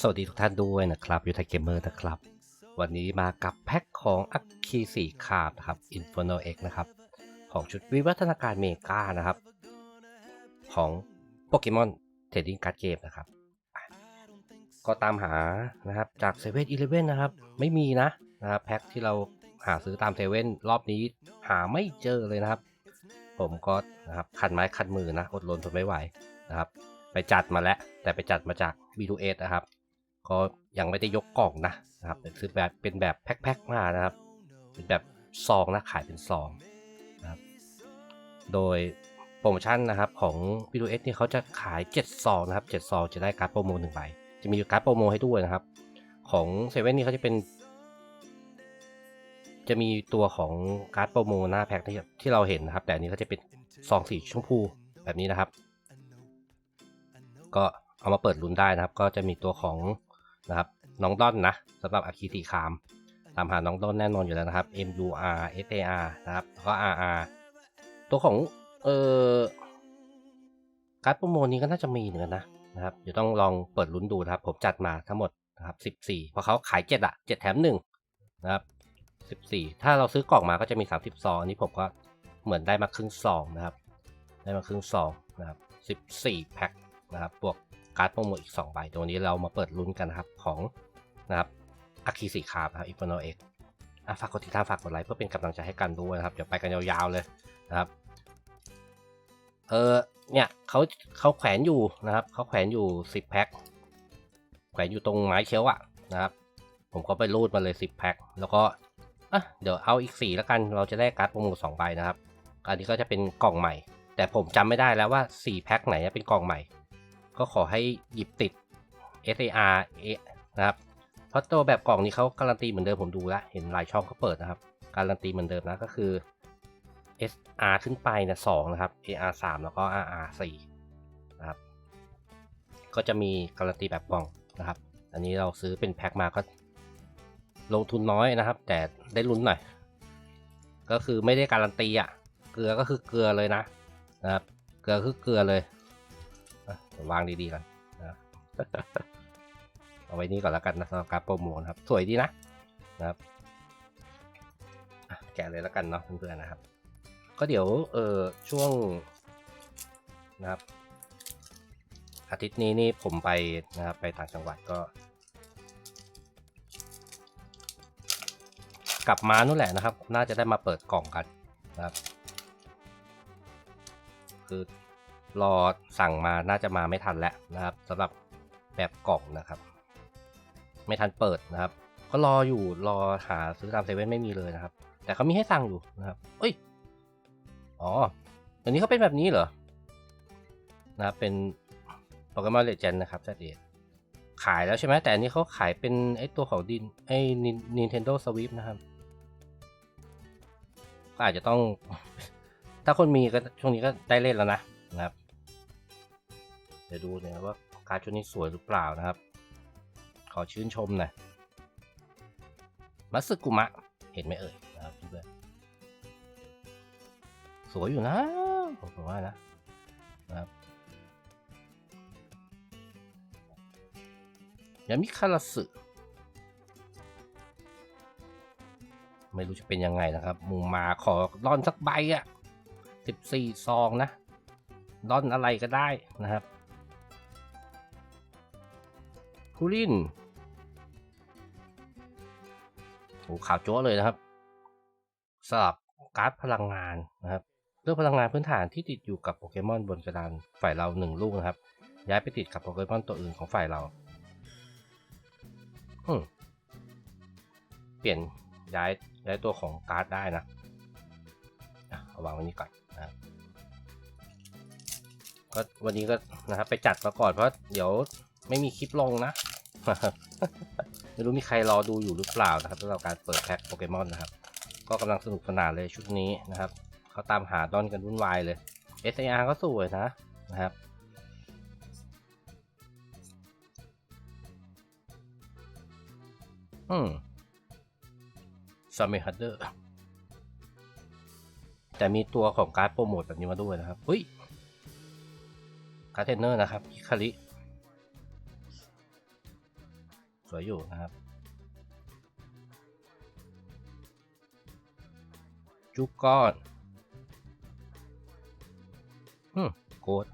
สวัสดีทุกท่านด้วยนะครับยูไทเกมเมอร์นะครับ วันนี้มากับแพ็คของอัคคีสี่คาบครับ Inferno X นะครับ ของชุดวิวัฒนาการเมกานะครับ ของโปเกมอนเทรดดิ้งการ์ดเกมนะครับ ก็ตามหานะครับจากเซเว่นอีเลฟเว่นนะครับ ไม่มีนะนะครับแพ็คที่เราหาซื้อตามเซเว่นรอบนี้หาไม่เจอเลยนะครับ ผมก็นะครับคันไม้คันมือนะอดรนทนไม่ไหวนะครับ ไปจัดมาแล้วแต่ไปจัดมาจาก B2S นะครับ ก็ยังไม่ได้ยกกล่องนะนะครับเป็นซื้อแบบเป็นแบบแพ็คๆมานะครับ เป็นแบบซองนะขายเป็นซองนะครับ โดยโปรโมชั่นนะครับของ B2S นี่เขาจะขาย 7 ซองนะครับ 7 ซองจะได้การ์ดโปรโมหนึ่งใบ จะมีการ์ดโปรโมให้ด้วยนะครับ ของเซเว่นนี่เขาจะเป็น จะมีตัวของการ์ดโปรโมหน้าแพ็คที่ที่เราเห็นนะครับ แต่อันนี้เขาจะเป็นซองสีชมพูแบบนี้นะครับ ก็เอามาเปิดลุ้นได้นะครับ ก็จะมีตัวของ นะครับ น้องด้อนนะสำหรับอาคีตีคามตามหาน้องด้อนแน่นอนอยู่แล้วนะครับ M U R S A R นะครับแล้วก็ R R ตัวของเอ่อการ์ดโปรโมทนี้ก็น่าจะมีเหมือนกันนะนะครับเดี๋ยวต้องลองเปิดลุ้นดูนะครับ ผมจัดมาทั้งหมดนะครับ 14 เพราะเขาขาย 7อะ7 แถม 1 นะครับ 14 ถ้าเราซื้อกล่องมาก็จะมี 30 ซองอันนี้ผมก็เหมือนได้มาครึ่งซองนะครับ ได้มาครึ่งซองนะครับ 14 แพ็คนะครับ บวก การ์ดโปรโมทอีก2ใบตัวนี้เรามาเปิดลุ้นกันนะครับของนะครับอาคีสีคาบนะครับอีฟโนเอ็กฝากกดติดตามฝากกดไลค์เพื่อเป็นกำลังใจให้กันด้วยนะครับ เดี๋ยวไปกันยาวๆเลยนะครับ เออเนี่ยเขาเขาแขวนอยู่นะครับเขาแขวนอยู่ 10 แพ็คแขวนอยู่ตรงไม้เชลอะนะครับ ผมก็ไปรูดมาเลย 10 แพ็คแล้วก็อะเดี๋ยวเอาอีก 4 แล้วกันเราจะได้การ์ดโปรโมท2ใบนะครับอันนี้ก็จะเป็นกล่องใหม่ แต่ผมจำไม่ได้แล้วว่า 4 แพ็คไหนเป็นกล่องใหม่ ก็ขอให้หยิบติด SAR เอนะครับเพราะตัวแบบกล่องนี้เขาการันตีเหมือนเดิมผมดูแล้วเห็นหลายช่องเขาเปิดนะครับ การันตีเหมือนเดิมนะก็คือ SR ขึ้นไปนี่ยสองนะครับ AR 3แล้วก็ RR 4นะครับ ก็จะมีการันตีแบบกล่องนะครับ อันนี้เราซื้อเป็นแพ็คมาก็ลงทุนน้อยนะครับ แต่ได้ลุ้นหน่อย ก็คือไม่ได้การันตีอะ เกลือก็คือเกลือเลยนะนะครับ เกลือคือเกลือเลย ววางดีๆกันนะเอาไว้นี่ก่อนแล้วกันนะสำหรับการโปรโมทนครับ สวยดีนะนะครับแกะเลยแล้วกันเนาะเพื่อนๆนะครับ ก็เดี๋ยวเออช่วงนะครับ อาทิตย์นี้นี่ผมไปนะครับไปต่างจังหวัดก็ กลับมานู่นแหละนะครับ น่าจะได้มาเปิดกล่องกันนะครับ คือ รอสั่งมาน่าจะมาไม่ทันแล้วนะครับสำหรับแบบกล่องนะครับ ไม่ทันเปิดนะครับก็รออยู่รอหาซื้อตามเซเว่นไม่มีเลยนะครับ แต่เขามีให้สั่งอยู่นะครับเอ้ยอ๋ออันนี้เขาเป็นแบบนี้เหรอนะครับเป็นโปเกมอนเลเจนนะครับจ้าเดขายแล้วใช่ไหมแต่อันนี้เขาขายเป็นไอตัวของดินไอ Nintendo Switch นะครับก็อาจจะต้อง ถ้าคนมีก็ช่วงนี้ก็ได้เล่นแล้วนะนะครับเดี๋ยวดูหน่ยว่าการ์ดชุดนี้สวยหรือเปล่านะครับ ขอชื่นชมหน่อยมัสกุมะ เห็นไหมเอ่ยนะครับเพื่อนสวยอยู่นะผมว่านะนะครับยามิคาราสึไม่รู้จะเป็นยังไงนะครับ มูมาขอร่อนสักใบอะ่ะสิบสี่ซองนะร่อนอะไรก็ได้นะครับ คูลินโอ้ขาวจั๊วเลยนะครับสลับการ์ดพลังงานนะครับเรื่องพลังงานพื้นฐานที่ติดอยู่กับโปเกมอนบนกระดานฝ่ายเราหนึ่งลูกนะครับ ย้ายไปติดกับโปเกมอนตัวอื่นของฝ่ายเราอืมเปลี่ยนย้ายย้ายตัวของการ์ดได้นะอะเอาวางไว้นี้ก่อนนะครับก็วันนี้ก็นะครับไปจัดมาก่อนเพราะเดี๋ยวไม่มีคลิปลงนะ ไม่รู้มีใครรอดูอยู่หรือเปล่านะครับสำหรับการเปิดแพ็คโปเกมอนนะครับ ก็กำลังสนุกสนานเลยชุดนี้นะครับเขาตามหาดอนกันวุ่นวายเลย SAR ก็สวยนะนะครับอืมซาเมฮัตเดอร์แต่มีตัวของการ์ดโปรโมทแบบนี้มาด้วยนะครับเฮ้ยการ์ดเทนเนอร์นะครับฮิคาริ สวยอยู่นะครับ จุกก้อนอืมโกด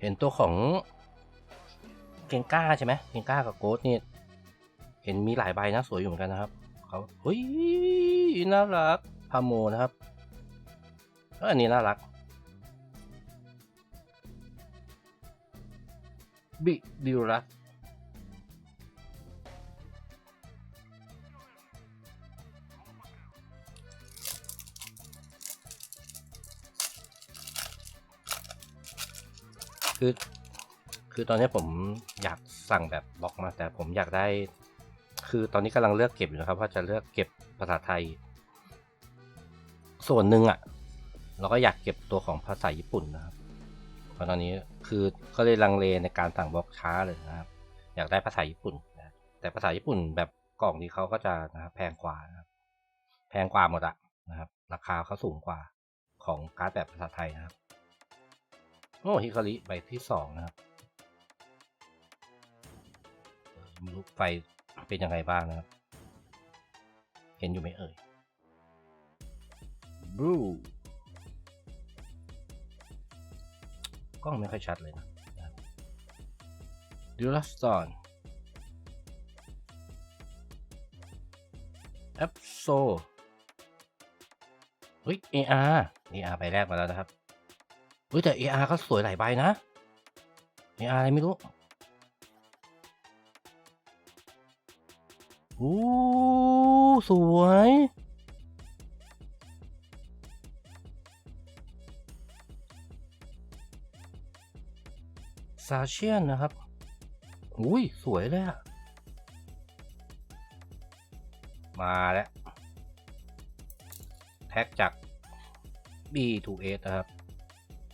เห็นตัวของเกงก้าใช่ไหมเกงก้ากับโกดนี่เห็นมีหลายใบนะสวยอยู่เหมือนกันนะครับเขาเฮ้ยน่ารักพาโมนะครับ เอออันนี้น่ารักบิดิรัสคือคือตอนนี้ผมอยากสั่งแบบบล็อกมาแต่ผมอยากได้ คือตอนนี้กำลังเลือกเก็บอยู่นะครับว่าจะเลือกเก็บภาษาไทย ส่วนหนึ่งอะ่ะ เราก็อยากเก็บตัวของภาษาญี่ปุ่นนะครับเพราะตอนนี้คือก็เลยลังเลในการสั่งบล็อกช้าเลยนะครับ อยากได้ภาษาญี่ปุ่นนะแต่ภาษาญี่ปุ่นแบบกล่องนี้เขาก็จะนะครับแพงกว่านะครับแพงกว่าหมดอะนะครับ ราคาเขาสูงกว่าของการ์ดแบบภาษาไทยนะครับโอ้ฮิคาริใบที่สองนะครับไม่รู้ไฟเป็นยังไงบ้างนะครับ เห็นอยู่ไหมเอ่ยบลู กล้องไม่ค่อยชัดเลยนะดูลัสตอนแอปโซเฮ้ย AR AR ไปแรกมาแล้วนะครับเฮ้ยแต่ AR ก็สวยหลายใบนะ AR อะไรไม่รู้โอ้สวย ซาเชียนนะครับ อุ้ย สวยเลยอะมาแล้ว แท็กจาก B2S นะครับ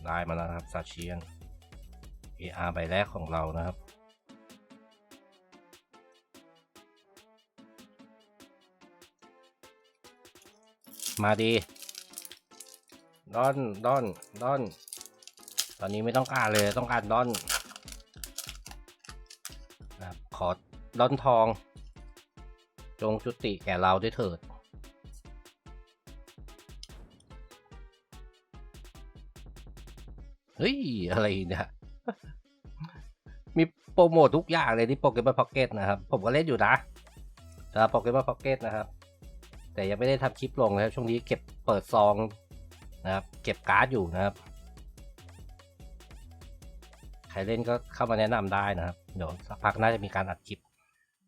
ได้มาแล้วนะครับซาเชียน AR ใบแรกของเรานะครับมาดีดอนดอนดอน ตอนนี้ไม่ต้องการเลย ต้องการดอน ขอดอนทอง จงจุติแก่เราด้วยเถิด เฮ้ย อะไรเนี่ยมีโปรโมททุกอย่างเลยที่โปเกมอนพ็อกเก็ตนะครับ ผมก็เล่นอยู่นะสำหรับโปเกมอนพ็อกเก็ตนะครับ แต่ยังไม่ได้ทำคลิปลงนะครับ ช่วงนี้เก็บเปิดซองนะครับ เก็บการ์ดอยู่นะครับ ใครเล่นก็เข้ามาแนะนำได้นะครับ เดี๋ยวสักพักน่าจะมีการอัดคลิป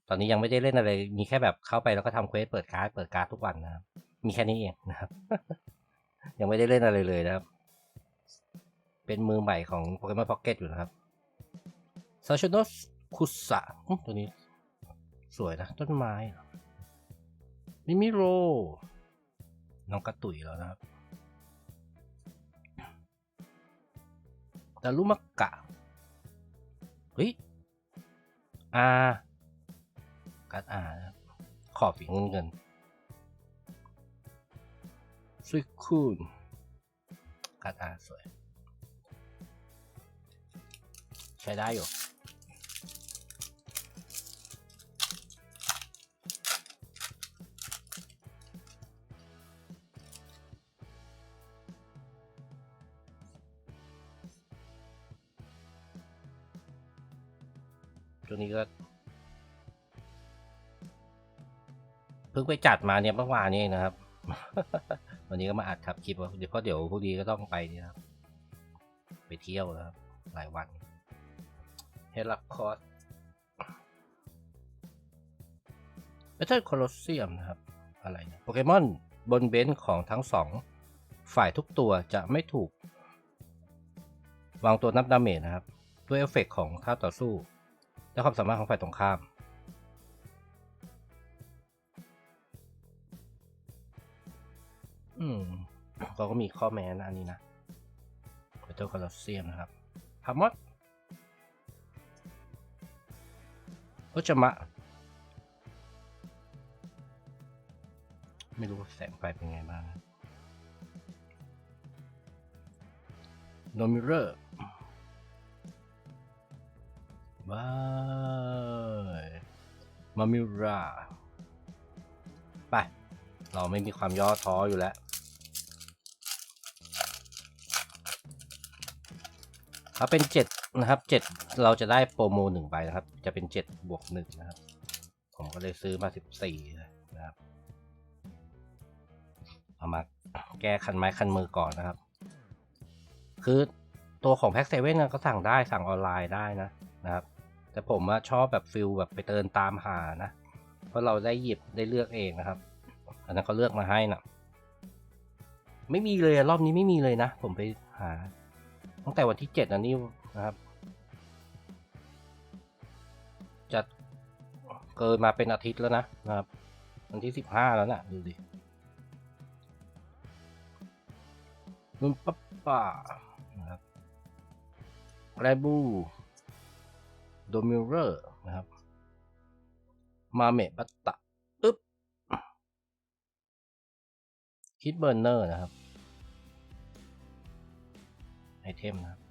ตอนนี้ยังไม่ได้เล่นอะไร มีแค่แบบเข้าไปแล้วก็ทำเควสเปิดการ์ดเปิดการ์ดทุกวันนะครับ มีแค่นี้เองนะครับ ยังไม่ได้เล่นอะไรเลยนะครับ เป็นมือใหม่ของ Pokemon Pocket อยู่นะครับ s a s h i n o s k u s a ตัวนี้ สวยนะ ต้นไม้มิมิโร น้องกระตุยแล้วนะครับดารุมักกะ เฮ้ย อากัดอานะครับขอบสีเงินเงินสวยคูนกัดอาสวย ใช้ได้อยู่ ตัวงนี้ก็ เพิ่งไปจัดมาเนี่ยเมื่อวานนี้นะครับ วันนี้ก็มาอัดทับคลิปว่าเดี๋ยวเพราะเดี๋ยวพรุ่งนี้ก็ต้องไปนี่นะครับ ไปเที่ยวนะครับ หลายวันเฮลักคอสเมทัลโคลอสเซียมนะครับ อะไรนะโปเกมอนบนเบนซ์ของทั้งสองฝ่ายทุกตัวจะไม่ถูก วางตัวนับดาเมจนะครับ ด้วยเอฟเฟกต์ของท่าต่อสู้ และความสามารถของฝ่ายตรงข้าม อืมเขาก็มีข้อแม้นะอันนี้นะเมทัลโคลอสเซียมนะครับพามอดโอจมะ ไม่รู้แสงไฟเป็นไงบ้างโนมิเรอร์ บายมามิราไป เราไม่มีความย่อท้ออยู่แล้ว ถ้าเป็นเจ็ดนะครับเจ็ดเราจะได้โปรโมหนึ่งใบนะครับ จะเป็นเจ็ดบวกหนึ่งนะครับ ผมก็เลยซื้อมาสิบสี่นะครับ เอามาแก้คันไม้คันมือก่อนนะครับ คือตัวของแพ็กเซเว่นก็สั่งได้สั่งออนไลน์ได้นะนะครับ แต่ผมอะชอบแบบฟิลแบบไปเดินตามหานะ เพราะเราได้หยิบได้เลือกเองนะครับ อันนั้นก็เลือกมาให้นะไม่มีเลยรอบนี้ไม่มีเลยนะ ผมไปหา ตั้งแต่วันที่เจ็ดนะนี่นะครับจะเกินมาเป็นอาทิตย์แล้วนะนะครับ วันที่สิบห้าแล้วนะ่ะดูดินุ่นปั๊บป่านะครับไรบู โดมิเรอร์นะครับ มาเมะปัตตะอึ๊บคิดเบอร์เนอร์นะครับ ไอเทมนะครับ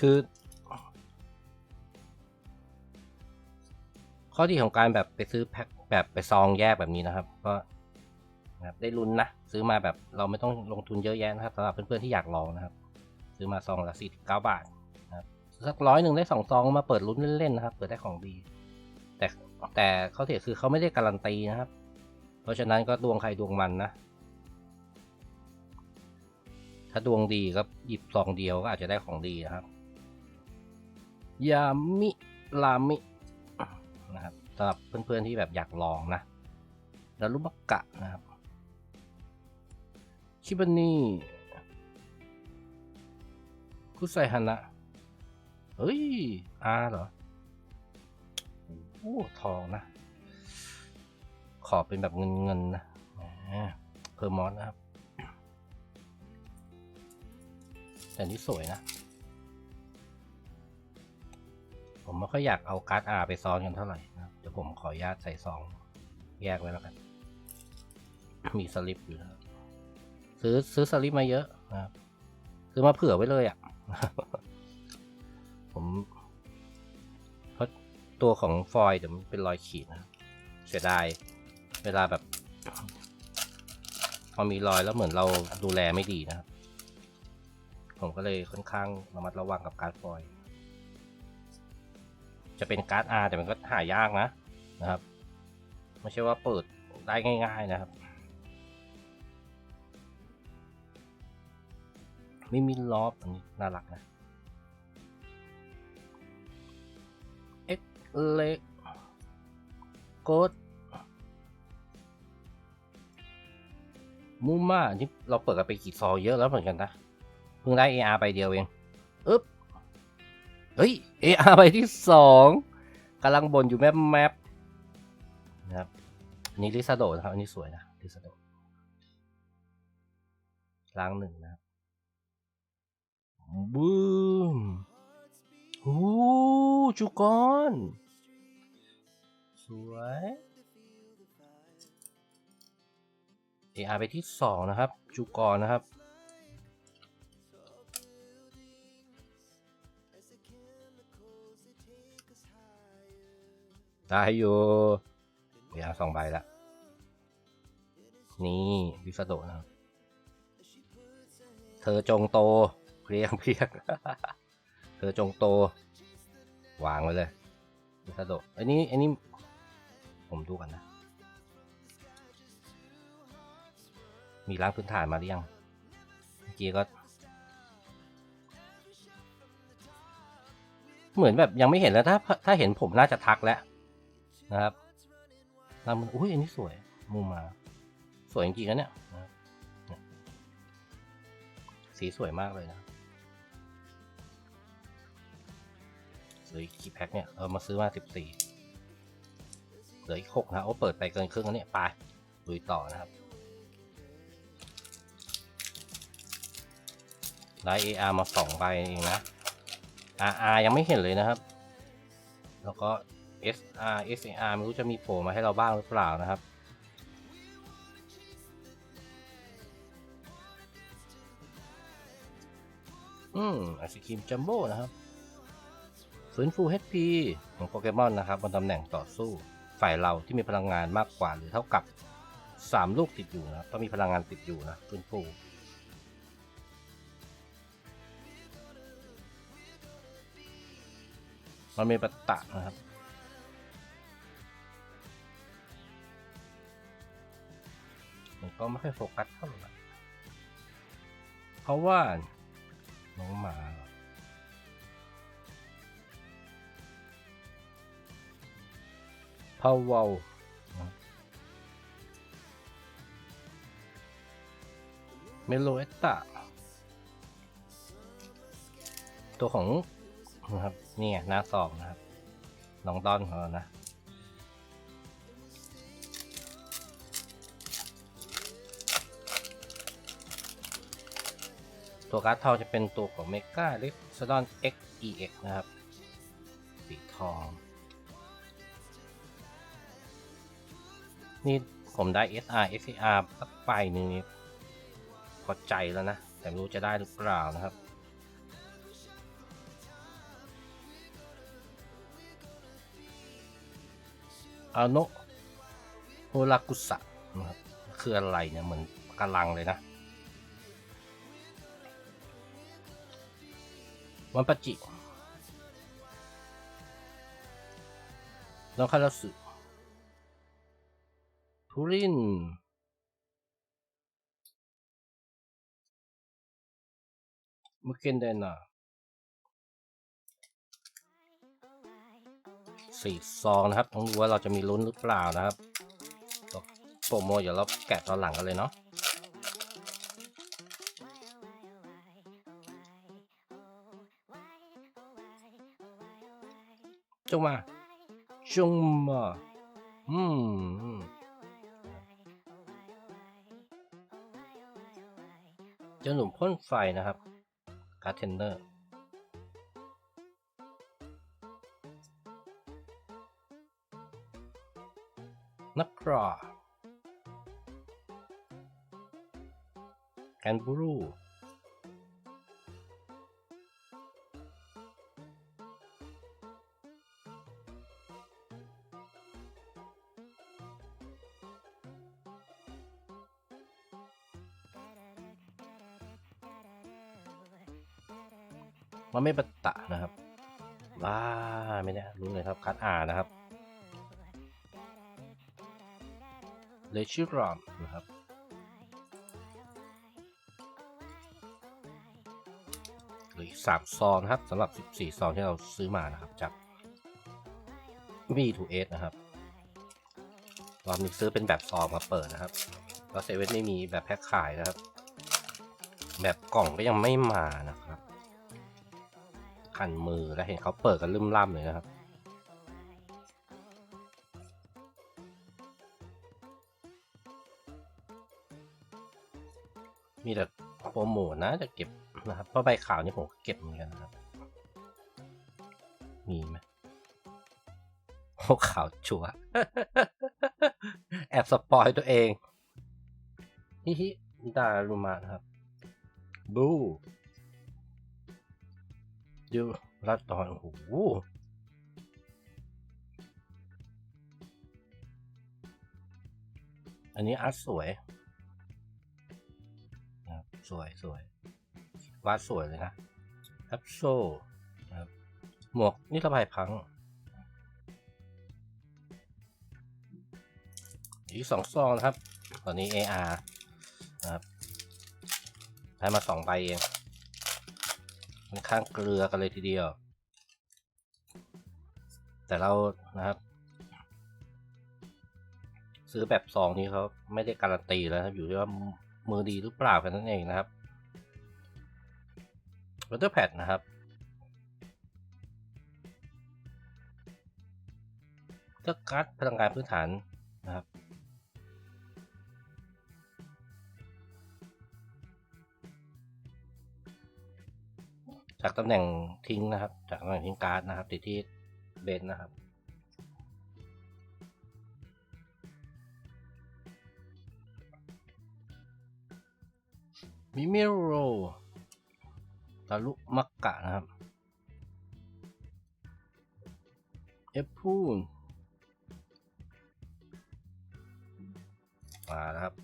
คือ ข้อดีของการแบบไปซื้อแพ็คแบบไปซองแยกแบบนี้นะครับ ก็ นะครับได้ลุ้นนะซื้อมาแบบเราไม่ต้องลงทุนเยอะแยะนะครับสำหรับเพื่อนๆที่อยากลองนะครับ ซื้อมาซองละสี่สิบเก้าบาทนะครับสักร้อยหนึ่งได้สองซองมาเปิดลุ้นเล่นๆนะครับ เปิดได้ของดี แต่แต่เขาเสียคือเขาไม่ได้การันตีนะครับ เพราะฉะนั้นก็ดวงใครดวงมันนะถ้าดวงดีก็หยิบซองเดียวก็อาจจะได้ของดีนะครับ ยามิลามินะครับสำหรับเพื่อนๆที่แบบอยากลองนะแล้วรุบักกะนะครับ ชิบานี่คุไซฮานะ เฮ้ยอาเหรอ โอ้ทองนะ ขอเป็นแบบเงินเงินนะเพอร์มอสนะครับ แต่นี่สวยนะ ผมไม่ค่อยอยากเอาการ์ด R ไปซ้อนกันเท่าไหร่นะเดี๋ยวผมขออนุญาตใส่ซอง แยกไว้แล้วกัน มีสลิปอยู่นะครับ ซื้อซื้อสลิปมาเยอะนะครับซื้อมาเผื่อไว้เลยอะ่ะผมเพราะตัวของฟอยล์เดี๋ยวมันเป็นรอยขีดนะเสียดายเวลาแบบ พอมีรอยแล้วเหมือนเราดูแลไม่ดีนะครับ ผมก็เลยค่อนข้างระมัดระวังกับการฟอยล์จะเป็นการ์ด R แต่มันก็หายากนะนะครับ ไม่ใช่ว่าเปิดได้ง่าย ๆนะครับ ไม่มีล็อบอันนี้น่ารักนะเอ็กเล็กโกดมูม่านี่เราเปิดกันไปกี่ซอเยอะแล้วเหมือนกันนะ เพิ่งได้ AR ไปเดียวเองอึ๊บเฮ้ย AR ไปที่สองกำลังบนอยู่แมปแมปนะครับอันนี้ลิซาโดนะครับ อันนี้สวยนะลิซาโดล้างหนึ่งนะครับ บูมโอ้จุกอน สวย AR ไปที่สองนะครับ จุกอนนะครับ ได้อยู่ AR สองใบละ นี่วิสโดนะครับ เธอจงโต เพียงเพียงเธอจงโต วางไว้เลยวิสโดอันนี้อันนี้ ผมดูกันนะ มีล้างพื้นฐานมาหรือยังเมื่อกี้ก็ เหมือนแบบยังไม่เห็นแล้วถ้าถ้าเห็นผมน่าจะทักแล้วนะครับแล้วมันอุ้ยอันนี้สวยมุมมา สวยจริงๆนะเนี่ยสีสวยมากเลยนะ เหลืออีกกี่แพ็คเนี่ยเออมาซื้อมาสิบสี่เหลืออีกหกนะโอ้เปิดไปเกินครึ่งแล้วเนี่ยไปลุยต่อนะครับได้ AR มาสองใบเองนะ RR ยังไม่เห็นเลยนะครับ แล้วก็ SR SAR ไม่รู้จะมีโผล่มาให้เราบ้างหรือเปล่านะครับอืมไอศครีมจัมโบ้นะครับ ฟื้นฟู HP ของโปเกมอนนะครับบนตำแหน่งต่อสู้ฝ่ายเราที่มีพลังงานมากกว่าหรือเท่ากับ 3 ลูกติดอยู่นะต้องมีพลังงานติดอยู่นะฟื้นฟูมันมีปัตตะนะครับมันก็ไม่ค่อยโฟกัสเท่าไหร่เพราะว่าน้องหมา พาวเวลเมโลเอตตาตัวของนะครับนี่ไงหน้าสองนะครับน้องต้อนของเรานะตัวการ์ดทองจะเป็นตัวของเมกาล็กซดอน X EX นะครับ สีทอง นี่ผมได้ SR SCR สักไปหนึ่งนี่พอใจแล้วนะ แต่ไม่รู้จะได้หรือเปล่านะครับ อาโนโฮรากุสะนะครับคืออะไรเนี่ย เหมือนกำลังเลยนะ วันปจิน้องคาราสึ ทุรินมุเกนเดนาสี่ซองนะครับต้องดูว่าเราจะมีลุ้นหรือเปล่านะครับโปรโมเดี๋ยวเราแกะตอนหลังกันเลยเนาะจงมาจงมาอืม จ้าหนุ่มพ่นไฟนะครับการ์เทนเนอร์นักกรอแคนบูรู ไม่ได้รู้เลยครับคัดอ่านะครับเลชิรอมนะครับหลืออีกสามซองนะครับสำหรับ 14 ซองที่เราซื้อมานะครับจากมีทูเอสนะครับรอบนี้ซื้อเป็นแบบซองมาเปิดนะครับแล้วเซเว่นไม่มีแบบแพ็คขายนะครับ แบบกล่องก็ยังไม่มานะครับคันมือแล้วเห็นเขาเปิดกันลืมล่ำเลยนะครับ มีแต่โปรโมทนะจะเก็บนะครับเพราะใบขาวนี่ผมก็เก็บเหมือนกันนะครับ มีไหมโอ้ขาวชัวแอบสปอยตัวเองฮิฮิดารุมานะครับ บูดูรัดตอนโอ้โหอันนี้อาร์ตสวย สวยสวยวาดสวยเลยนะแอปโซนะครับหมวกนี่ระบายพัง อีกสองซองนะครับ ตอนนี้ AR นะครับได้มาสองใบเองค่อนข้างเกลือกันเลยทีเดียว แต่เรานะครับ ซื้อแบบซองนี้เขาไม่ได้การันตีแล้วครับอยู่ที่ว่า มือดีหรือเปล่ากันนั่นเองนะครับวอเตอร์แพดนะครับเจ้าการ์ดพลังงานพื้นฐานนะครับจากตำแหน่งทิ้งนะครับ จากตำแหน่งทิ้งการ์ดนะครับติดที่เบนนะครับ มิมิโรตาลุมักกะนะครับ เอฟพูนมาแล้วครับ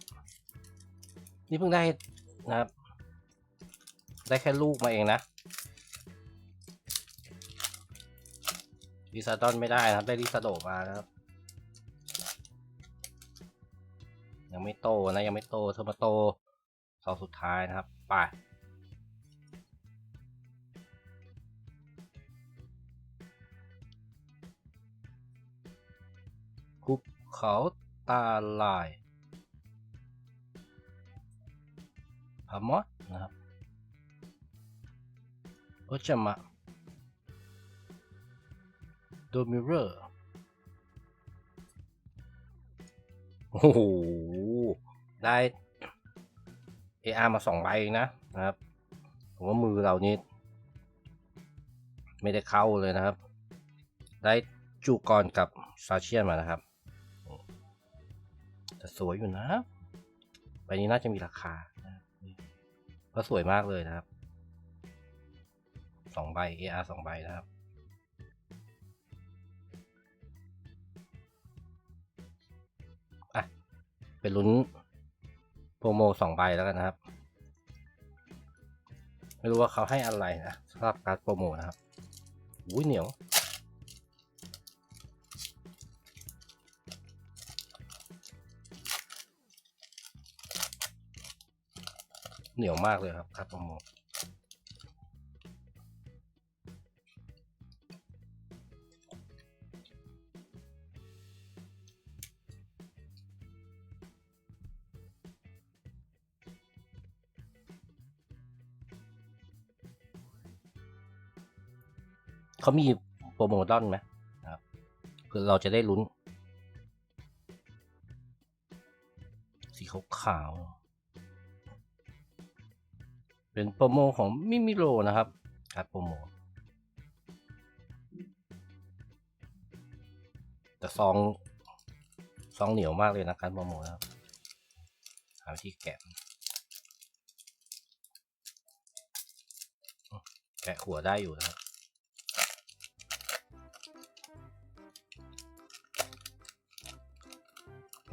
นี่เพิ่งได้นะครับ ได้แค่ลูกมาเองนะลิซาดอนไม่ได้นะครับ ได้ลิซาโดมานะครับ ยังไม่โตนะ ยังไม่โตเทอร์มาโต สองสุดท้ายนะครับ ไปหุบเขาตาลายพามอสนะครับโอจามะโดมิเรอร์โอ้โห ได้ AR มาสองใบนะนะครับ ผมว่ามือเรานี่ไม่ได้เข้าเลยนะครับ ได้จูกรกับซาเชียนมานะครับแต่สวยอยู่นะใบนี้น่าจะมีราคานะก็สวยมากเลยนะครับสองใบ AR สองใบนะครับอะเป็นลุ้น รโมสองใบแล้วกันนะครับ ไม่รู้ว่าเขาให้อะไรนะสำหรับการโปรโมนะครับอุ้ยเหนียวเหนียวมากเลยครับครับโปรโม เขามีโปรโมดอนไหมนะครับคือเราจะได้ลุ้น สีขาวๆเป็นโปรโมของมิมิโรนะครับการดโปรโมแต่ซองซองเหนียวมากเลยนะการดโปรโมครับหาวิธีแกะแกะหัวได้อยู่นะ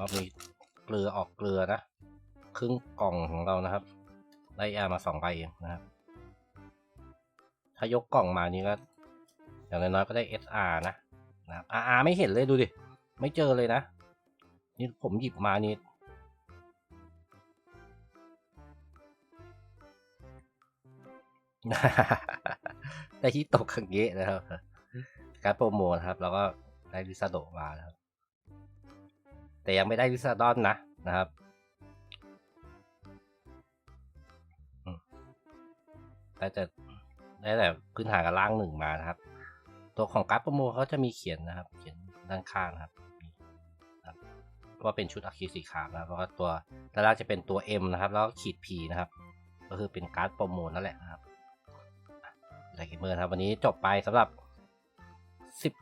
ครับรอบนี้เกลือออกเกลือนะ ครึ่งกล่องของเรานะครับ ได้ยามาสองใบเองนะครับ ถ้ายกกล่องมานี่ก็อย่างน้อยๆก็ได้ SR นะนะครับ RR ไม่เห็นเลยดูดิ ไม่เจอเลยนะ นี่ผมหยิบมานี่ได้ที่ตกขังเกะนะครับ การโปรโมทครับ แล้วก็ได้ลิซาโดมานะครับ แต่ยังไม่ได้ลิซาดอนนะนะครับอืมได้แต่ได้แต่พื้นฐานกับล่างหนึ่งมานะครับ ตัวของการ์ดโปรโมเขาจะมีเขียนนะครับ เขียนด้านข้างนะครับว่าเป็นชุดอะคีสีขาวนะครับแล้วก็ตัวด้านล่างจะเป็นตัว M นะครับ แล้วก็ขีด P นะครับ ก็คือเป็นการ์ดโปรโมนั่นแหละนะครับไลเกเมอร์ครับวันนี้จบไปสำหรับ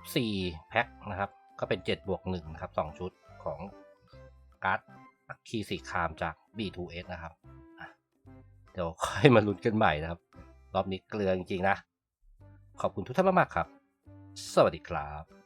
14 แพ็คนะครับ ก็เป็น 7 บวก1นะครับ 2 ชุด การ์ดอัคคีสีคามจาก B2S นะครับ เดี๋ยวค่อยมาลุ้นกันใหม่นะครับ รอบนี้เกลือจริงๆนะ ขอบคุณทุกท่านมากๆครับ สวัสดีครับ